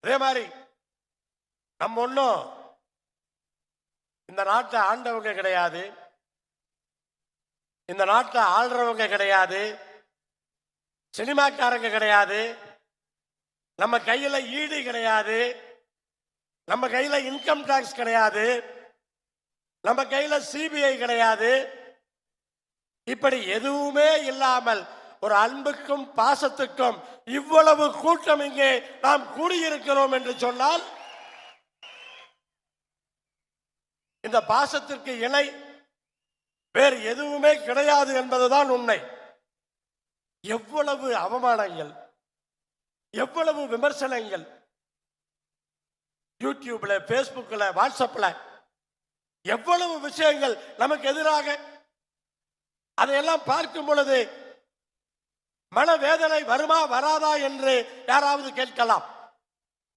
அதே மாதிரி நம்ம ஒன்றும் இந்த நாட்டை ஆண்டவங்க கிடையாது. இந்த நாட்டை ஆள்றவங்க கிடையாது. சினிமாக்காரங்க கிடையாது. நம்ம கையில் ஈடு கிடையாது. நம்ம கையில் இன்கம் டேக்ஸ் கிடையாது. நம்ம கையில் சிபிஐ கிடையாது. இப்படி எதுவுமே இல்லாமல் ஒரு அன்புக்கும் பாசத்துக்கும் இவ்வளவு கூட்டம் இங்கே நாம் கூடியிருக்கிறோம் என்று சொன்னால் இந்த பாசத்திற்கு இணை வேறு எதுவுமே கிடையாது என்பதுதான் உண்மை. எவ்வளவு அவமானங்கள் எவ்வளவு விமர்சனங்கள். யூடியூப்ல பேஸ்புக்ல வாட்ஸ்அப்ல எவ்வளவு விஷயங்கள் நமக்கு எதிராக அதையெல்லாம் பார்க்கும் பொழுது மனவேதனை வருமா வராதா என்று யாராவது கேட்கலாம்.